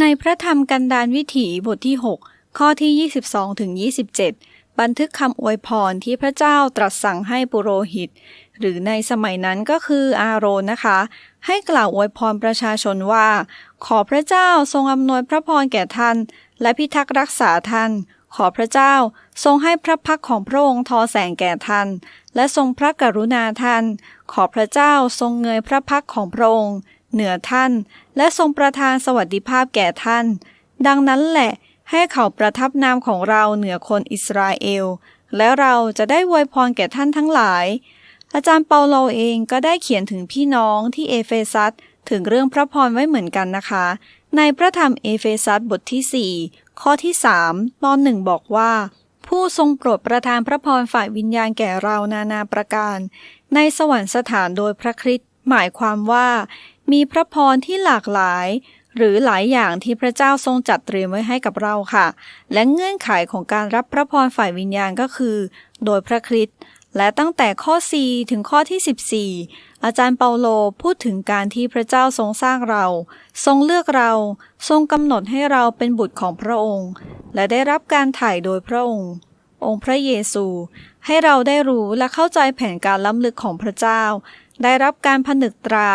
ในพระธรรมกันดารวิถีบทที่ 6 ข้อที่ 22ถึง27 บันทึกคำอวยพรที่พระเจ้าตรัสสั่งให้ปุโรหิต หรือในสมัยนั้นก็คืออาโรนนะคะ ให้กล่าวอวยพรประชาชนว่า ขอพระเจ้าทรงอำนวยพระพรแก่ท่าน และพิทักษ์รักษาท่าน ขอพระเจ้าทรงให้พระพักของพระองค์ทอแสงแก่ท่าน และทรงพระกรุณาท่าน ขอพระเจ้าทรงเงยพระพักของพระองค์ เหนือท่าน และทรงประทานสวัสดิภาพแก่ท่าน ดังนั้นแหละให้เขาประทับนามของเราเหนือคนอิสราเอล และเราจะได้วยพรแก่ท่านทั้งหลาย อาจารย์เปาโลเองก็ได้เขียนถึงพี่น้องที่เอเฟซัสถึงเรื่องพระพรไว้เหมือนกันนะคะ ในพระธรรมเอเฟซัสบทที่ 4 ข้อที่ 3 ตอนหนึ่งบอกว่า ผู้ทรงโปรดประทานพระพรฝ่ายวิญญาณแก่เรานานาประการ ในสวรรคสถานโดยพระคริสต์หมายความว่า มีพระพรที่หลากหลาย หรือหลายอย่างที่พระเจ้าทรงจัดเตรียมไว้ให้กับเราค่ะ และเงื่อนไขของการรับพระพรฝ่ายวิญญาณก็คือ โดยพระคริสต์และตั้งแต่ข้อ 4 ถึงข้อที่ 14 อาจารย์เปาโลพูดถึงการที่พระเจ้าทรงสร้างเรา ทรงเลือกเรา ทรงกำหนดให้เราเป็นบุตรของพระองค์ และได้รับการถ่ายโดยพระองค์ องค์พระเยซู ให้เราได้รู้และเข้าใจแผนการล้ำลึกของพระเจ้า ได้รับการผนึกตรา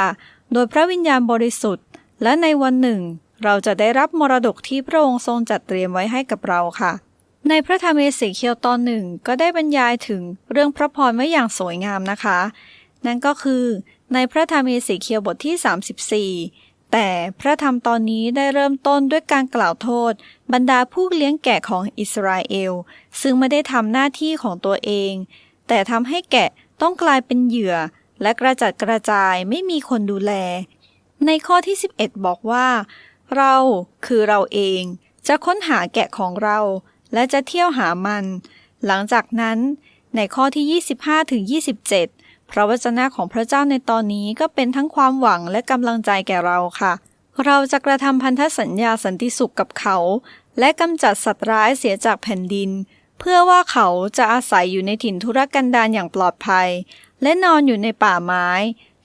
โดยพระวิญญาณบริสุทธิ์ และในวันหนึ่ง เราจะได้รับมรดกที่พระองค์ทรงจัดเตรียมไว้ให้กับเราค่ะ ในพระธรรมเอเสเคียวตอนหนึ่งก็ได้บรรยายถึงเรื่องพระพรไว้อย่างสวยงามนะคะ นั่นก็คือในพระธรรมเอเสเคียวบทที่ 34แต่พระธรรมตอนนี้ได้เริ่มต้นด้วยการกล่าวโทษ บรรดาผู้เลี้ยงแกะของอิสราเอล ซึ่งไม่ได้ทำหน้าที่ของตัวเอง แต่ทำให้แกะต้องกลายเป็นเหยื่อ และกระจัดกระจายไม่มีคนดูแล ในข้อที่ 11 บอกว่า เราคือเราเอง จะค้นหาแกะของเรา และจะเที่ยวหามัน หลังจากนั้น ในข้อที่ 25ถึง27 พระวจนะของพระเจ้าในตอนนี้ก็เป็นทั้งความหวังและกำลังใจแก่เราค่ะ เราจะกระทำพันธสัญญาสันติสุขกับเขา และกำจัดสัตว์ร้ายเสียจากแผ่นดินเพื่อว่าเขาจะอาศัยอยู่ในถิ่นทุรกันดารอย่างปลอดภัย และนอนอยู่ในป่าไม้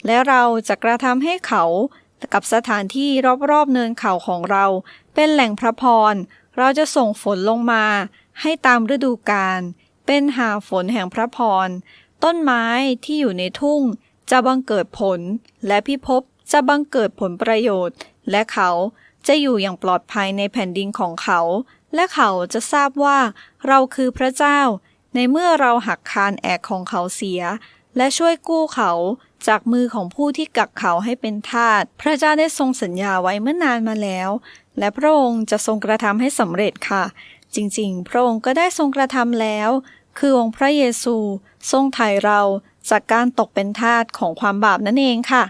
และเราจะกระทำให้เขากับสถานที่รอบๆเนินเขาของเรา เป็นแหล่งพระพร เราจะส่งฝนลงมา ให้ตามฤดูกาลเป็นหาฝนแห่งพระพร ต้นไม้ที่อยู่ในทุ่ง จะบังเกิดผล และพิภพจะบังเกิดผลประโยชน์ และเขาจะอยู่อย่างปลอดภัยในแผ่นดินของเขา และเขาจะทราบว่าเราคือพระเจ้า ในเมื่อเราหักคานแอกของเขาเสีย และช่วยกู้เขาจากมือของผู้ที่กักเขาให้เป็นทาส พระเจ้าได้ทรงสัญญาไว้เมื่อนานมาแล้ว และพระองค์จะทรงกระทำให้สำเร็จค่ะ จริงๆ พระองค์ก็ได้ทรงกระทำแล้ว คือองค์พระเยซู ทรงไถ่เราจากการตกเป็นทาสของความบาปนั่นเองค่ะ